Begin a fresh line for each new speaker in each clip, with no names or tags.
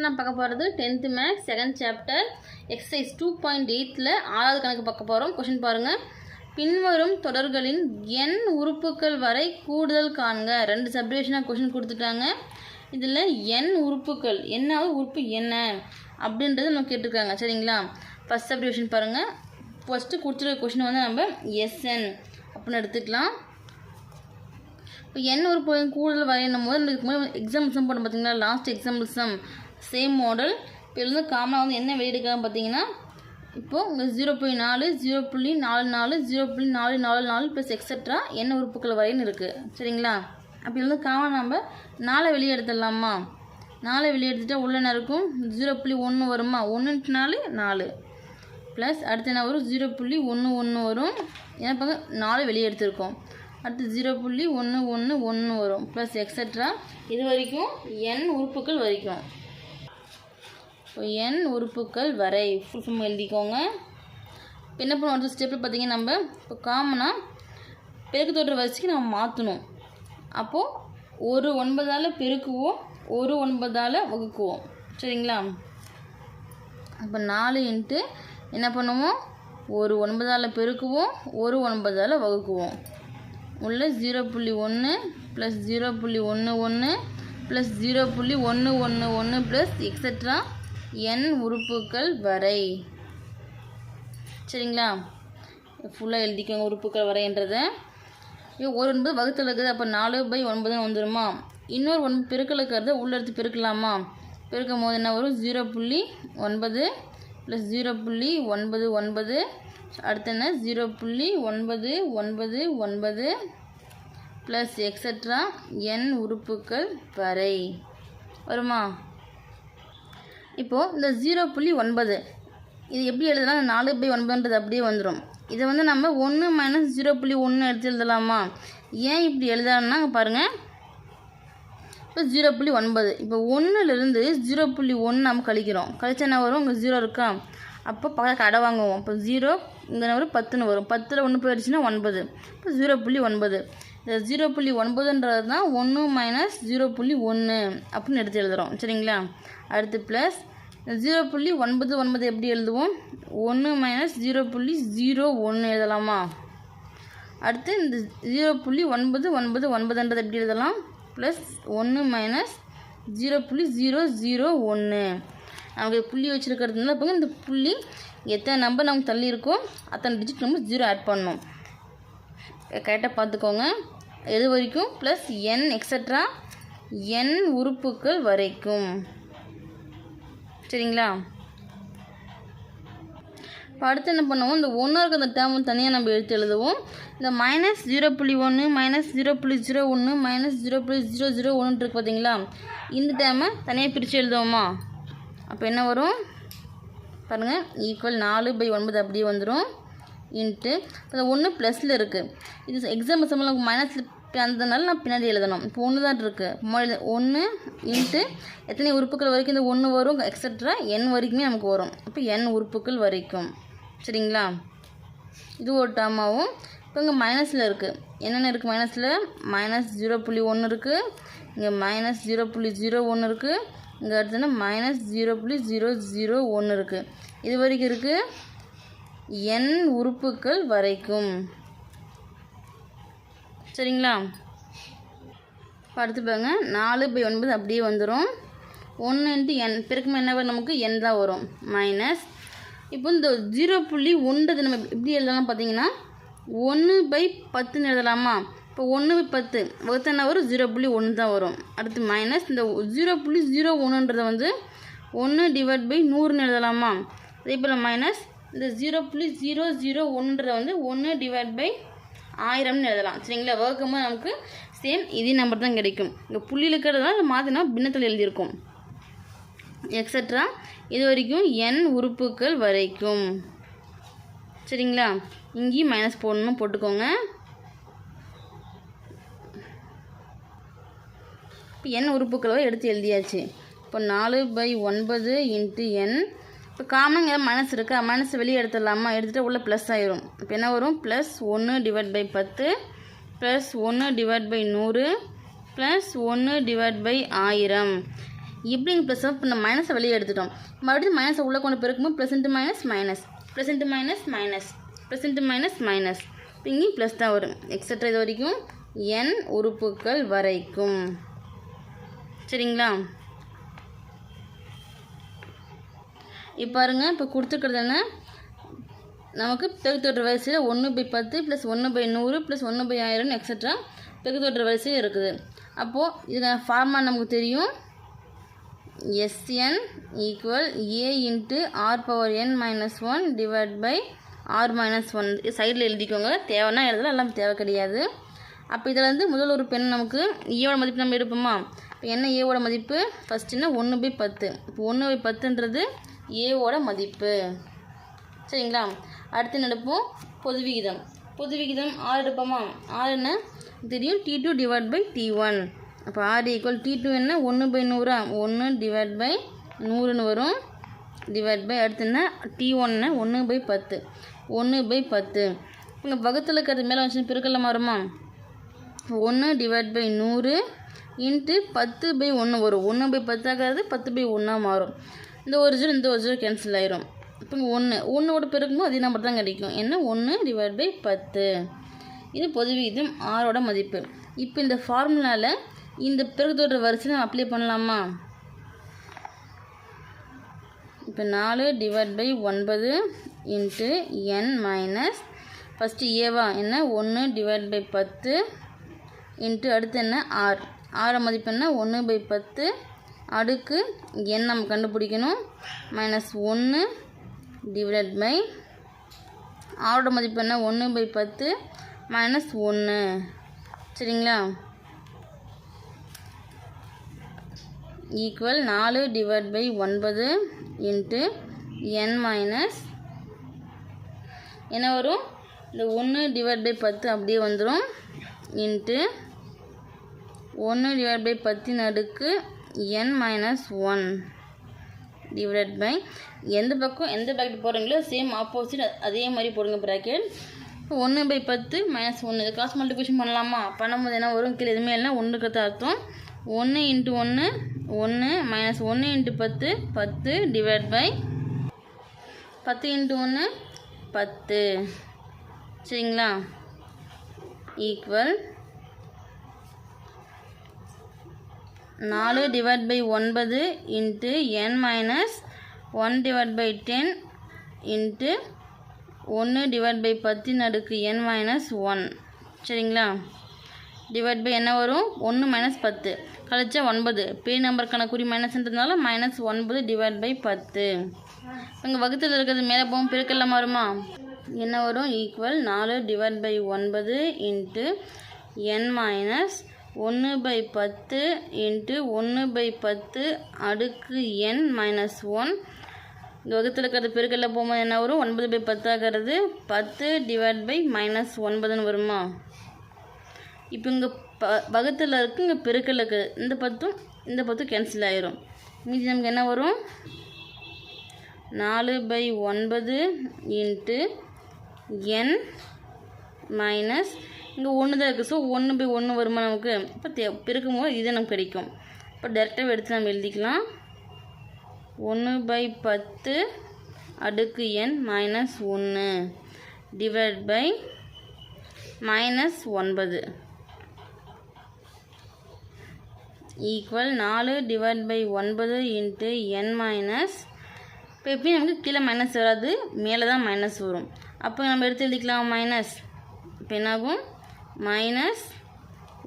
இப்போ நான் பார்க்க போகிறது tenth maths second chapter exercise two point எயித்தில் ஆறாவது கணக்கு பார்க்க போகிறோம் கொஷின் பாருங்கள் பின்வரும் தொடர்களின் எண் உறுப்புகள் வரை கூடுதல் காண்க. ரெண்டு சப்டிவிஷனாக கொஷின் கொடுத்துட்டாங்க. இதில் எண் உறுப்புகள் என்னாவது உறுப்பு என்ன? அப்படின்றது நம்ம கேட்டிருக்காங்க. சரிங்களா? ஃபஸ்ட் சப்டிவிஷன் பாருங்கள் ஃபஸ்ட்டு கொடுத்துருக்க கொஷின் வந்து நம்ம எஸ்என் அப்படின்னு எடுத்துக்கலாம். இப்போ என்ன ஒரு கூடுதல் வரையணும் போது இதுக்கு போட்டோம் பார்த்தீங்களா லாஸ்ட் எக்ஸாம்பிள் சேம் மாடல் இப்போ இருந்து வந்து காமனாக வந்து என்ன வெளியிடுக்காங்க பார்த்தீங்கன்னா இப்போது உங்கள் ஜீரோ புள்ளி நாலு ஜீரோ புள்ளி நாலு நாலு ஜீரோ புள்ளி நாலு நாலு நாலு ப்ளஸ் எக்ஸட்ரா என்ன உறுப்புகள் வரைன்னு இருக்குது சரிங்களா? அப்படி இருந்து காமன் நம்ம நாளை வெளியே எடுத்துடலாமா? நாளை வெளியே எடுத்துகிட்டா உள்ள என்ன இருக்கும்? ஜீரோ புள்ளி ஒன்று வருமா? ஒன்றுன்ட்டு நாலு. நாலு ப்ளஸ் அடுத்து என்ன வரும்? ஜீரோ புள்ளி ஒன்று ஒன்று வரும். என்ன பாங்க நாலு வெளியே எடுத்திருக்கோம். அடுத்து ஜீரோ புள்ளி ஒன்று ஒன்று ஒன்று வரும். ப்ளஸ் எக்ஸட்ரா இது வரைக்கும் என் உறுப்புகள் வரைக்கும். என் உறுப்புகள் வரை. ஃபுல் ஃபார்ம் எழுதிக்கோங்க. இப்போ என்ன பண்ணுவோம் அடுத்த ஸ்டெப்பில் பார்த்தீங்கன்னா நம்ம இப்போ காமனாக பெருக்கு தொடர் வரிசைக்கு நம்ம மாற்றணும். அப்போது ஒரு ஒன்பதால் பெருக்குவோம் ஒரு ஒன்பதால் வகுக்குவோம். சரிங்களா? அப்போ நாலு இன்ட்டு என்ன பண்ணுவோம்? ஒரு ஒன்பதால் பெருக்குவோம் ஒரு ஒன்பதால் வகுக்குவோம். உள்ள ஜீரோ புள்ளி ஒன்று ப்ளஸ் ஜீரோ புள்ளி ஒன்று ஒன்று ப்ளஸ் ஜீரோ புள்ளி ஒன்று ஒன்று ஒன்று ப்ளஸ் எக்ஸட்ரா என் உறுப்புகள் வரை. சரிங்களா? ஃபுல்லாக எழுதிக்கோங்க உறுப்புகள் வரைன்றதை. ஒரு ஒன்பது வகுத்தில் இருக்குது அப்போ நாலு பை ஒன்பதுன்னு வந்துடுமா இன்னொரு ஒன் பெருக்கல் இருக்கிறத உள்ள எடுத்து பெருக்கலாமா? பெருக்கும் போது என்ன வரும்? ஜீரோ புள்ளி ஒன்பது ப்ளஸ் ஜீரோ புள்ளி ஒன்பது ஒன்பது. அடுத்து என்ன? ஜீரோ புள்ளி ஒன்பது ஒன்பது ஒன்பது ப்ளஸ் எக்ஸட்ரா என் உறுப்புக்கள் வரை. வருமா? இப்போது இந்த ஜீரோ புள்ளி ஒன்பது இது எப்படி எழுதலாம் நாலு பை ஒன்பதுன்றது அப்படியே வந்துடும் இதை வந்து நம்ம ஒன்று மைனஸ் ஜீரோ புள்ளி ஒன்று எடுத்து எழுதலாமா? ஏன் இப்படி எழுதலாம்னா பாருங்கள் இப்போ ஜீரோ புள்ளி ஒன்பது இப்போ ஒன்றுலேருந்து ஜீரோ புள்ளி ஒன்று நம்ம கழிக்கிறோம். கழிச்சா என்ன வரும்? இங்கே ஜீரோ இருக்கா? அப்போ பக்கத்தில் கடை வாங்குவோம். இப்போ ஜீரோ இங்கே வரும்? பத்துன்னு வரும். பத்தில் ஒன்று போயிடுச்சுன்னா ஒன்பது. இப்போ ஜீரோ புள்ளி ஒன்பது. இந்த ஜீரோ புள்ளி ஒன்பதுன்றது தான் ஒன்று மைனஸ் ஜீரோ புள்ளி ஒன்று அப்படின்னு எடுத்து எழுதுகிறோம் சரிங்களா? அடுத்து ப்ளஸ் ஜீரோ புள்ளி ஒன்பது ஒன்பது எப்படி எழுதுவோம்? ஒன்று மைனஸ் ஜீரோ புள்ளி ஜீரோ ஒன்று எழுதலாமா? அடுத்து இந்த ஜீரோ புள்ளி ஒன்பது ஒன்பது ஒன்பதுன்றது எப்படி எழுதலாம்? ப்ளஸ் ஒன்று மைனஸ் ஜீரோ புள்ளி ஜீரோ ஜீரோ ஒன்று நமக்கு புள்ளி வச்சுருக்கிறதுனால இப்போ இந்த புள்ளி எத்தனை நம்பர் நமக்கு தள்ளி இருக்கோ அத்தனை டிஜிட் நம்பர் ஜீரோ ஆட் பண்ணணும். கரெக்டாக பார்த்துக்கோங்க. எது வரைக்கும்? ப்ளஸ் என் எக்ஸட்ரா என் உறுப்புகள் வரைக்கும். சரிங்களா? இப்போ அடுத்து என்ன பண்ணுவோம்? இந்த ஒன்றா இருக்க அந்த டேர்ம் தனியாக நம்ம எடுத்து எழுதுவோம். இந்த மைனஸ் ஜீரோ புள்ளி ஒன்று மைனஸ் ஜீரோ புள்ளி ஜீரோ ஒன்று மைனஸ் ஜீரோ புள்ளி ஜீரோ ஜீரோ ஒன்று இருக்குது பார்த்தீங்களா இந்த டேர்மை தனியாக பிரித்து எழுதுவோமா? அப்போ என்ன வரும்? பாருங்கள் ஈக்குவல் நாலு பை ஒன்பது அப்படியே வந்துடும் இன்ட்டு இப்போ ஒன்று ப்ளஸில் இருக்குது இது எக்ஸாம் சம்பளம் மைனஸில் அதனால நான் பின்னாடி எழுதணும். இப்போ ஒன்று தான் இருக்குது ஒன்று இன்ட்டு எத்தனை உறுப்புகள் வரைக்கும் இந்த ஒன்று வரும் எக்ஸட்ரா என் வரைக்குமே நமக்கு வரும். இப்போ என் உறுப்புகள் வரைக்கும். சரிங்களா? இது ஒரு டேர்மாகவும் இப்போ இங்கே மைனஸில் இருக்குது என்னென்ன இருக்குது மைனஸில் மைனஸ் ஜீரோ புள்ளி ஒன்று இருக்குது இங்கே மைனஸ் ஜீரோ புள்ளி ஜீரோ ஒன்று இருக்குது இங்கே அடுத்தது மைனஸ் ஜீரோ புள்ளி ஜீரோ ஜீரோ ஒன்று இருக்குது இது வரைக்கும் இருக்குது என் உறுப்புகள் வரைக்கும். சரிங்களா? அடுத்து பாருங்க. நாலு பை ஒன்பது அப்படியே வந்துடும் ஒன்று இன்ட்டு என் பிறக்கும் என்ன வரும் நமக்கு? என் தான் வரும். மைனஸ் இப்போ இந்த ஜீரோ புள்ளி ஒன்றது நம்ம எப்படி எழுதலாம் பார்த்தீங்கன்னா? ஒன்று பை பத்துன்னு எழுதலாமா? இப்போ ஒன்று பை பத்து. வகுத்து என்ன வரும்? ஜீரோ புள்ளி ஒன்று தான் வரும். அடுத்து மைனஸ் இந்த ஜீரோ புள்ளி ஜீரோ ஒன்றுன்றதை வந்து ஒன்று டிவைட் பை நூறுன்னு எழுதலாமா? அதே போல் மைனஸ் இந்த ஜீரோ புள்ளி ஜீரோ ஜீரோ ஒன்றுன்றதை வந்து ஒன்று டிவைட் பை ஆயிரம்னு எழுதலாம். சரிங்களா? வகுக்கும்போது நமக்கு சேம் இதே நம்பர் தான் கிடைக்கும். இங்கே புள்ளியில் இருக்கிறதுனால மாற்றினா பின்னத்தில் எழுதியிருக்கும். எக்ஸட்ரா இது வரைக்கும் என் உறுப்புகள் வரைக்கும். சரிங்களா? இங்கேயும் மைனஸ் போடணும் போட்டுக்கோங்க. இப்போ என் உறுப்புகளை எடுத்து எழுதியாச்சு. இப்போ நாலு பை ஒன்பது இன்ட்டு என் இப்போ காமனாக மனசு இருக்கா? மனசு வெளியே எடுத்துடலாமா? எடுத்துகிட்டு உள்ள ப்ளஸ் ஆயிரும். இப்போ என்ன வரும்? ப்ளஸ் ஒன்று டிவைட் பை பத்து ப்ளஸ் ஒன்று டிவைட் பை நூறு ப்ளஸ் ஒன்று டிவைட் பை ஆயிரம். இப்படிங்க ப்ளஸ் இப்போ நம்ம மைனஸை வெளியே எடுத்துட்டோம். மறுபடியும் மைனஸை உள்ளே கொண்டு பெருக்கும்போது plus minus minus plus minus minus plus minus minus இப்போ இங்கேயும் ப்ளஸ் தான் வரும். எக்ஸட்ரா இது வரைக்கும் என் உறுப்புக்கள் வரைக்கும். சரிங்களா? இப்போ பாருங்க இப்போ கொடுத்துருக்கிறது என்ன? நமக்கு பெருத்தொற்று வரிசையில் ஒன்று பை பத்து ப்ளஸ் ஒன்று பை நூறு ப்ளஸ் ஒன்று பை ஆயிரம் எக்ஸட்ரா பெருத்தொற்று வரிசையில் இருக்குது. அப்போது இதுக்கான ஃபார்மா நமக்கு தெரியும். S N equal A into R power N minus one divide by R minus one சைடில் எழுதிக்கோங்க. தேவைன்னா எழுதலாம் எல்லாம் தேவை கிடையாது. அப்போ இதில் வந்து முதல் ஒரு பெண் நமக்கு e ஏவோட மதிப்பு நம்ம எடுப்போமா? இப்போ என்ன ஏவோட மதிப்பு? ஃபஸ்ட்டுன்னா ஒன்று பை பத்து. இப்போ ஒன்று பை பத்துன்றது ஏவோட மதிப்பு. சரிங்களா? அடுத்து நடப்போம் பொது விகிதம். பொது விகிதம் ஆறு எடுப்போமா? ஆறு என்ன? தெரியும். T two divide by T one அப்போ ஆறு ஈக்குவல் டி டூ என்ன? ஒன்று பை நூறா? ஒன்று டிவைட் பை நூறுன்னு வரும். டிவைட் பை அடுத்து என்ன? டி ஒன்னு ஒன்று பை பத்து. ஒன்று பை பத்து. இங்கே வகுத்தில் இருக்கிறது மேலே வச்சு பெருக்கெல்லாம் வருமா ஒன்று டிவைட் பை நூறு இன்ட்டு பத்து பை ஒன்று வரும். ஒன்று பை பத்தாகிறது பத்து பை ஒன்றா மாறும். இந்த ஒரு ஜீரோ இந்த ஒரு ஜீரோ கேன்சல் ஆயிரும். இப்போ ஒன்று ஒன்றோட பெருக்கும்போது அதே நம்பர் தான் கிடைக்கும் என்ன? ஒன்று டிவைட் பை பத்து. இது பொது விகிதம் ஆறோட மதிப்பு. இப்போ இந்த ஃபார்முலாவில் இந்த பெருக்கத்தோட வரிசை நம்ம அப்ளை பண்ணலாமா? இப்போ நாலு டிவைட் பை ஒன்பது இன்ட்டு என் மைனஸ் ஃபஸ்ட்டு ஏவா என்ன? ஒன்று டிவைட் பை பத்து இன்ட்டு அடுத்து என்ன? ஆர் ஆறை மதிப்பு என்ன? ஒன்று பை பத்து அடுக்கு என் நம்ம கண்டுபிடிக்கணும். மைனஸ் ஒன்று டிவைட் பை ஆரோட மதிப்பு என்ன? ஒன்று பை பத்து மைனஸ் ஒன்று சரிங்களா? ஈக்குவல் நாலு டிவைட் பை ஒன்பது இன்ட்டு என் மைனஸ் என்ன வரும்? இந்த ஒன்று டிவைட் பை பத்து அப்படியே வந்துடும் இன்ட்டு ஒன்று டிவைட் பை பத்தின் அடுக்கு N minus one divide by எந்த பக்கம் எந்த ப்ராக்கெட் போடுறீங்களோ சேம் ஆப்போசிட் அதே மாதிரி போடுங்க ப்ராக்கெட் ஒன்று பை பத்து மைனஸ் ஒன்று இது கிராஸ் மல்டிபிகேஷன் பண்ணலாமா? பண்ணும்போது என்ன வரும்? கீழே எதுவுமே இல்லை ஒன்றுக்கு அர்த்தம். ஒன்று இன்ட்டு ஒன்று ஒன்று மைனஸ் ஒன்று இன்ட்டு பத்து பத்து டிவைட் பை பத்து இன்ட்டு ஒன்று பத்து. சரிங்களா? ஈக்குவல் நாலு டிவைட் பை ஒன்பது into N minus one divide by ten into ஒன்று டிவைட் பை பத்தின் அடுக்கு என் மைனஸ் ஒன். சரிங்களா? டிவைட் பை என்ன வரும்? ஒன்று மைனஸ் பத்து. கழிச்சா ஒன்பது. பே நம்பருக்கான குறி மைனஸ்ன்றதுனால மைனஸ் ஒன்பது டிவைட் பை பத்து. இங்கே வகுத்தில் இருக்கிறது மேலே போகும் பெருக்கெல்லாம் வருமா? என்ன வரும்? ஈக்குவல் நாலு டிவைட் பை ஒன்பது இன்ட்டு என் மைனஸ் ஒன்று பை பத்து இன்ட்டு ஒன்று பை பத்து அடுக்கு என் மைனஸ் ஒன் இந்த வகுத்தில் இருக்கிறது பெருக்கல்ல போகும்போது என்ன வரும்? ஒன்பது பை பத்தாகிறது பத்து டிவைட் பை மைனஸ் ஒன்பதுன்னு வருமா? இப்போ இங்கே ப வகுத்தில் இருக்குது இங்கே பெருக்கல் இருக்குது இந்த பத்தும் இந்த பத்தும் கேன்சல் ஆயிரும். மீதி நமக்கு என்ன வரும்? நாலு பை ஒன்பது இன்ட்டு என் மைனஸ் இங்கே ஒன்று தான் இருக்குது ஸோ ஒன்று பை ஒன்று வருமா நமக்கு? இப்போ தே பெருக்கும் போது இது நமக்கு கிடைக்கும். இப்போ டேரெக்டாக எடுத்து நம்ம எழுதிக்கலாம். ஒன்று பை பத்து அடுக்கு என் மைனஸ் ஒன்று டிவைட் பை மைனஸ் ஒன்பது. ஈக்குவல் நாலு டிவைட் பை ஒன்பது இன்ட்டு என் மைனஸ் இப்போ எப்பயும் நமக்கு கீழே மைனஸ் வராது மேலே தான் மைனஸ் வரும். அப்போ நம்ம எடுத்து எழுதிக்கலாம் மைனஸ் இப்போ என்னாகும்? மைனஸ்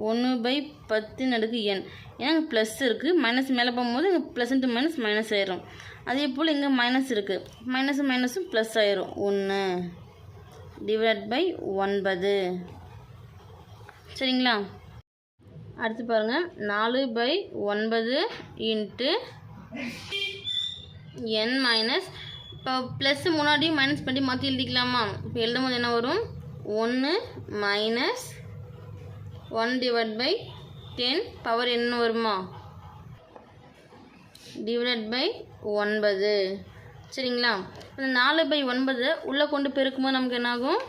ஒன்று பை பத்து நடுக்கு என் ஏன்னா இங்கே ப்ளஸ் இருக்குது மைனஸ் மேலே போகும்போது இங்கே ப்ளஸ் இன்ட்டு மைனஸ் மைனஸ் ஆயிரும். அதே போல் இங்கே மைனஸ் இருக்குது மைனஸும் மைனஸும் ப்ளஸ் ஆயிரும். ஒன்று டிவைட் பை ஒன்பது. சரிங்களா? அடுத்து பாருங்கள் நாலு பை ஒன்பது இன்ட்டு என் மைனஸ் இப்போ ப்ளஸ் முன்னாடி மைனஸ் பண்ணி மாற்றி எழுதிக்கலாமா? இப்போ எழுதும் போது என்ன வரும்? ஒன்று minus one divide by ten power என்ன வருமா? டிவைட் பை ஒன்பது. சரிங்களா? இந்த நாலு பை ஒன்பது உள்ளே கொண்டு பெருக்கும்போது நமக்கு என்னாகும்?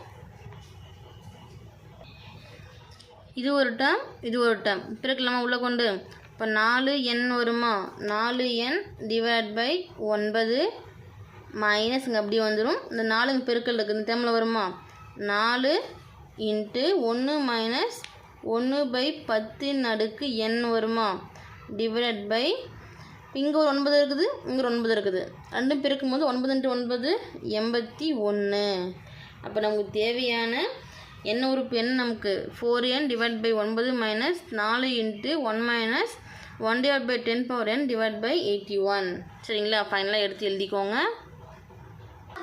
இது ஒரு டம் இது ஒரு டம் பிறக்கலாமா உள்ளே கொண்டு? இப்போ நாலு எண் வருமா? நாலு எண் டிவைட் பை ஒன்பது மைனஸ் இங்கே அப்படியே வந்துடும் இந்த நாலுங்க பெருக்கல் இருக்குது இந்த டேமில் வருமா? நாலு இன்ட்டு ஒன்று மைனஸ் ஒன்று பை பத்தின் அடுக்கு என் வருமா? டிவைட் பை இங்கே ஒரு ஒன்பது இருக்குது இங்கே ஒரு ஒன்பது இருக்குது. ரெண்டும் பிறக்கும் போது ஒன்பது இன்ட்டு ஒன்பது எண்பத்தி ஒன்று அப்போ நமக்கு தேவையான என்ன உறுப்பு என்ன நமக்கு? ஃபோர் என் டிவைட் பை ஒன்பது மைனஸ் நாலு into one minus one divide by ten power N divide by eighty one சரிங்களா ஃபைனலாக எடுத்து எழுதிக்கோங்க.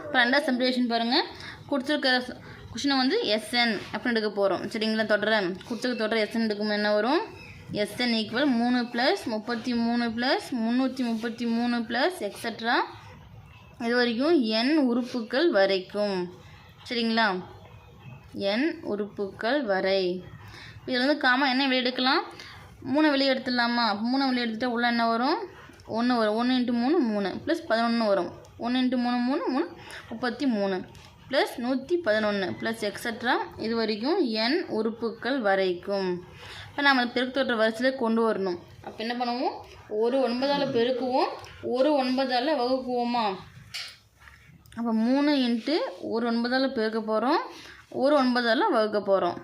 இப்போ ரெண்டாவது சப்டிவிஷன் பாருங்கள் கொடுத்துருக்க கொஷினை வந்து எஸ்என் அப்படின்னு எடுக்க போகிறோம் சரிங்களா? தொடரேன் கொடுத்துக்க தொடர எஸ்என் எடுக்கும் என்ன வரும்? எஸ்என் ஈக்குவல் மூணு ப்ளஸ் முப்பத்தி மூணு ப்ளஸ் முந்நூற்றி முப்பத்தி மூணு ப்ளஸ் எக்ஸட்ரா இது வரைக்கும் என் உறுப்புக்கள் வரைக்கும். சரிங்களா? என் உறுப்புக்கள் வரை. இதில் வந்து காமா என்ன வெளியே எடுக்கலாம்? மூணு வெளியே எடுத்துடலாமா? மூணு வெளியே எடுத்துட்டா உள்ள என்ன வரும்? ஒன்று வரும். ஒன்று இன்ட்டு மூணு மூணு. ப்ளஸ் பதினொன்று வரும். ஒன்று இன்ட்டு மூணு மூணு மூணு முப்பத்தி மூணு ப்ளஸ் நூற்றி பதினொன்று ப்ளஸ் எக்ஸட்ரா இது வரைக்கும் என் உறுப்புக்கள் வரைக்கும். இப்போ நம்ம பெருக்குத்தொற்ற வரிசையில் கொண்டு வரணும். அப்போ என்ன பண்ணுவோம்? ஒரு ஒன்பதால் பெருக்குவோம். ஒரு ஒன்பதால் வகுக்குவோமா? அப்போ மூணு இன்ட்டு ஒரு ஒன்பதால் பெருக்க போகிறோம் ஒரு ஒன்பதால் வகுக்க போகிறோம்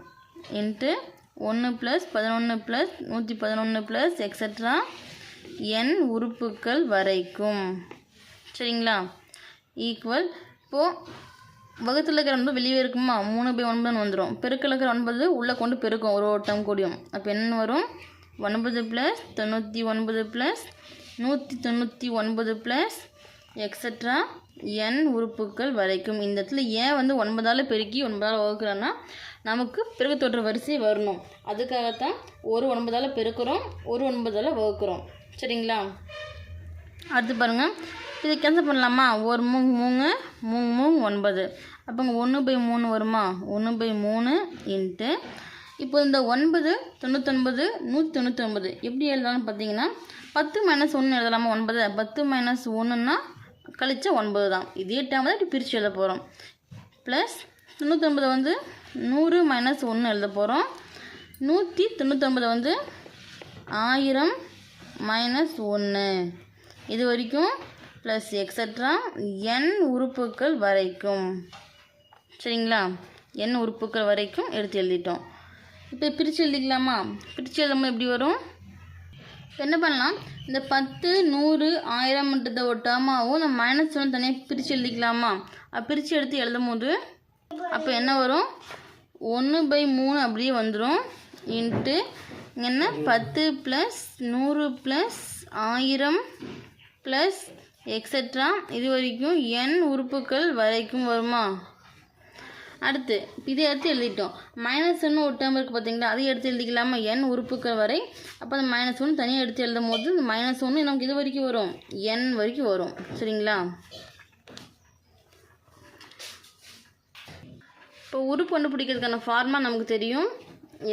இன்ட்டு ஒன்று ப்ளஸ் பதினொன்று ப்ளஸ் நூற்றி பதினொன்று ப்ளஸ் எக்ஸட்ரா என் உறுப்புக்கள் வரைக்கும். சரிங்களா? ஈக்குவல் இப்போது வகுத்தில் இருக்கிற ஒன்பது வெளியே இருக்குமா? மூணு பை ஒன்பதுன்னு வந்துடும் பெருக்கில் இருக்கிற ஒன்பது உள்ளே கொண்டு பெருக்கும். ஒரு ஓட்டம் கூடியும். அப்போ என்ன வரும்? ஒன்பது ப்ளஸ் தொண்ணூற்றி ஒன்பது ப்ளஸ் நூற்றி தொண்ணூற்றி ஒன்பது ப்ளஸ் எக்ஸட்ரா என் உறுப்புக்கள் வரைக்கும். இந்த இடத்துல ஏன் வந்து ஒன்பதால் பெருக்கி ஒன்பதால் வகுக்கிறோன்னா நமக்கு பெருக்கத்தொற்ற வரிசை வரணும். அதுக்காகத்தான் ஒரு ஒன்பதால் பெருக்கிறோம் ஒரு ஒன்பதால் வகுக்கிறோம். சரிங்களா? அடுத்து பாருங்கள் இது கேன்சல் பண்ணலாமா? ஒரு மூங்கு மூணு மூணு மூணு ஒன்பது. அப்போங்க ஒன்று பை மூணு வருமா? ஒன்று பை மூணு இன்ட்டு இப்போ இந்த ஒன்பது தொண்ணூத்தொன்பது நூற்றி தொண்ணூத்தொன்பது எப்படி எழுதலாம்னு பார்த்தீங்கன்னா பத்து மைனஸ் ஒன்று எழுதலாமா ஒன்பது? பத்து மைனஸ் ஒன்றுன்னா கழிச்சா ஒன்பது தான். இதே டைம் தான் இப்படி பிரித்து எழுத போகிறோம் ப்ளஸ் தொண்ணூற்றொன்பது வந்து நூறு மைனஸ் ஒன்று எழுத போகிறோம் நூற்றி தொண்ணூத்தொன்பதை வந்து ஆயிரம் மைனஸ் ஒன்று இது வரைக்கும் ப்ளஸ் எக்ஸட்ரா என் உறுப்புக்கள் வரைக்கும். சரிங்களா? என் உறுப்புக்கள் வரைக்கும் எடுத்து எழுதிட்டோம். இப்போ பிரித்து எழுதிக்கலாமா? பிரித்து எழுதும்போது எப்படி வரும்? இப்போ என்ன பண்ணலாம்? இந்த பத்து நூறு ஆயிரம்ன்றத ஒரு டேர்மாகவும் இந்த மைனஸ் ஒன்று தனியாக பிரித்து எழுதிக்கலாமா? பிரித்து எடுத்து எழுதும் போது அப்போ என்ன வரும்? ஒன்று பை மூணு அப்படியே வந்துடும் இன்ட்டு என்ன? பத்து ப்ளஸ் நூறு ப்ளஸ் ஆயிரம் ப்ளஸ் எக்ஸட்ரா இது வரைக்கும் என் உறுப்புக்கள் வரைக்கும் வருமா? அடுத்து இதை எடுத்து எழுதிட்டோம். மைனஸ் ஒன்று ஒரு டேர்ம் இருக்குது பார்த்தீங்களா அதை எடுத்து எழுதிக்கலாமா? என் உறுப்புகள் வரை. அப்போ அந்த மைனஸ் ஒன்று தனியாக எடுத்து எழுதும் போது இந்த மைனஸ் ஒன்று நமக்கு இது வரைக்கும் வரும். என் வரைக்கும் வரும். சரிங்களா? இப்போ உறுப்பு கண்டுபிடிக்கிறதுக்கான ஃபார்மா நமக்கு தெரியும்.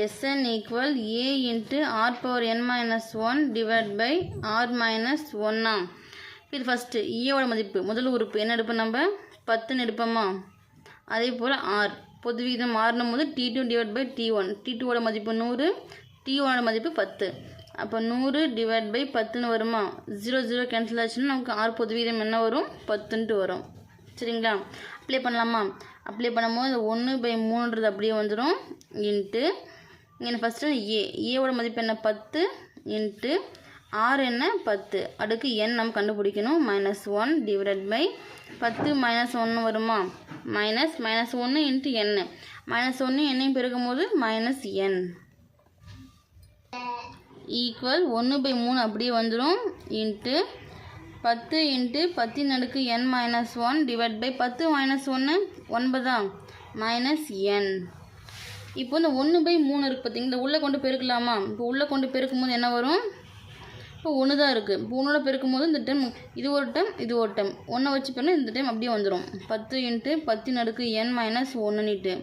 S N equal A into R power N minus one divide by R minus ஒன்னா இது ஃபஸ்ட்டு ஈயோட e மதிப்பு. முதல் உறுப்பு. என்ன எடுப்போம் நம்ம? பத்துன்னு எடுப்போமா? அதே போல் ஆர் பொது விகிதம் மாறினும் போது T two divide by T one T டூவோட மதிப்பு நூறு. டி ஒனோட மதிப்பு பத்து. அப்போ நூறு டிவைட் பை பத்துன்னு வருமா? ஜீரோ ஜீரோ கேன்சல் ஆச்சுன்னா நமக்கு ஆறு பொது விகிதம் என்ன வரும்? பத்துன்ட்டு வரும். சரிங்களா? அப்ளை பண்ணலாமா? அப்ளை பண்ணும்போது ஒன்று பை மூணுன்றது அப்படியே வந்துடும் இன்ட்டு இங்கே ஃபஸ்ட்டு ஏ ஏவோட மதிப்பு என்ன? பத்து. இன்ட்டு ஆறு என்ன? பத்து. அடுக்கு என் நம்ம கண்டுபிடிக்கணும். மைனஸ் ஒன் டிவைடட் பை பத்து மைனஸ் ஒன்று வருமா? மைனஸ் மைனஸ் ஒன்று இன்ட்டு என் மைனஸ் ஒன்று என்னையும் பெருக்கும் போது மைனஸ் என் ஈக்குவல் ஒன்று பை மூணு அப்படியே வந்துடும் இன்ட்டு பத்து இன்ட்டு பத்தின் அடுக்கு N minus one divide by பத்து மைனஸ் ஒன்று ஒன்பதா மைனஸ் என் இப்போ இந்த ஒன்று பை மூணு இருக்குது பார்த்தீங்களா உள்ளே கொண்டு பெருக்கலாமா? இப்போ உள்ளே கொண்டு பெருக்கும் போது என்ன வரும்? இப்போ ஒன்று தான் இருக்குது இப்போ ஒன்றோட பெருக்கும் போது இந்த டைம் இது ஒரு டைம் இது ஒரு டைம் ஒன்றை வச்சு பண்ணால் இந்த டைம் அப்படியே வந்துடும் பத்து இன்ட்டு பத்தின் அடுக்கு என் மைனஸ் ஒன்றுன்னுட்டு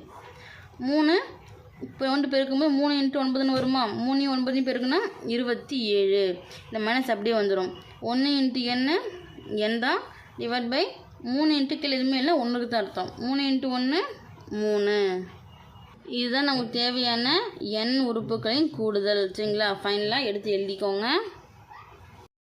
மூணு இப்போ ஒன்று பெருக்கும்போது மூணு இன்ட்டு ஒன்பதுன்னு வருமா? மூணையும் ஒன்பதையும் பெருக்குனா இருபத்தி ஏழு. இந்த மைனஸ் அப்படியே வந்துடும் ஒன்று இன்ட்டு என்னு என் தான் டிவைட் பை மூணு இன்ட்டு கீழே எதுவுமே இல்லை ஒன்றுக்கு தான் அர்த்தம். மூணு இன்ட்டு ஒன்று மூணு. இதுதான் நமக்கு தேவையான எண் உறுப்புகளின் கூடுதல். சரிங்களா? ஃபைனலாக எடுத்து எழுதிக்கோங்க.